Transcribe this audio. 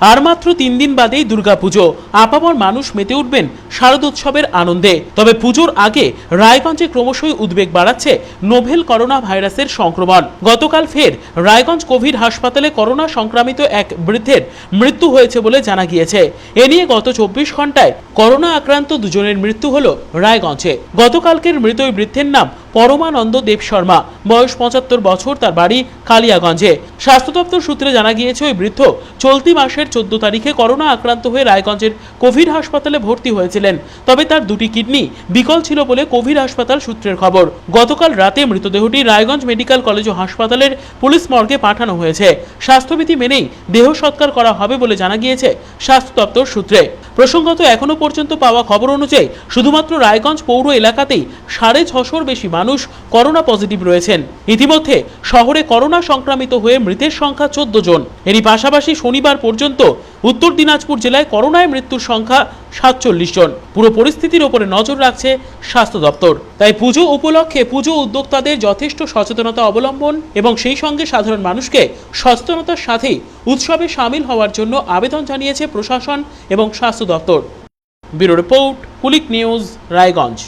আর মাত্র তিন দিন বাদেই দুর্গাপুজো। আপামর মানুষ মেতে উঠবেন শারদোৎসবের আনন্দে। তবে পুজোর আগে রায়গঞ্জে ক্রমশই উদ্বেগ বাড়াচ্ছে নোভেল করোনা ভাইরাসের সংক্রমণ। গতকাল ফের রায়গঞ্জ কোভিড হাসপাতালে করোনা সংক্রামিত এক বৃদ্ধের মৃত্যু হয়েছে বলে জানা গিয়েছে। এ নিয়ে গত চব্বিশ ঘন্টায় করোনা আক্রান্ত দুজনের মৃত্যু হল রায়গঞ্জে। গতকালকের মৃত বৃদ্ধের নাম পরমানন্দ দেব শর্মা। বয়স পঁচাত্তর বছর, তার বাড়ি কালিয়াগঞ্জে। স্বাস্থ্য দপ্তর সূত্রে জানা গিয়েছে, ওই বৃদ্ধ চলতি মাসের চোদ্দ তারিখে করোনা আক্রান্ত হয়ে রায়গঞ্জের কোভিড হাসপাতালে ভর্তি হয়েছিলেন। তবে তার দুটি কিডনি বিকল ছিল বলে কোভিড হাসপাতাল সূত্রের খবর। গতকাল রাতে মৃতদেহটি রায়গঞ্জ মেডিকেল কলেজ ও হাসপাতালের পুলিশ মর্গে পাঠানো হয়েছে। স্বাস্থ্যবিধি মেনেই দেহ সৎকার করা হবে বলে জানা গিয়েছে স্বাস্থ্য দপ্তর সূত্রে। প্রসঙ্গত, এখনও পর্যন্ত পাওয়া খবর অনুযায়ী শুধুমাত্র রায়গঞ্জ পৌর এলাকাতেই সাড়ে ছশোর বেশি মানুষ করোনা পজিটিভ রয়েছেন। ইতিমধ্যে শহরে করোনা সংক্রামিত হয়ে মৃতের সংখ্যা চোদ্দ জন। এরই পাশাপাশি শনিবার পর্যন্ত উত্তর দিনাজপুর জেলায় করোনায় মৃত্যুর সংখ্যা সাতচল্লিশ জন। পুরো পরিস্থিতির ওপরে নজর রাখছে স্বাস্থ্য দপ্তর। তাই পুজো উপলক্ষে পুজো উদ্যোক্তাদের যথেষ্ট সচেতনতা অবলম্বন এবং সেই সঙ্গে সাধারণ মানুষকে সচেতনতার সাথেই উৎসবে সামিল হওয়ার জন্য আবেদন জানিয়েছে প্রশাসন এবং স্বাস্থ্য দপ্তর। Bureau report, Kulik news, Raiganj.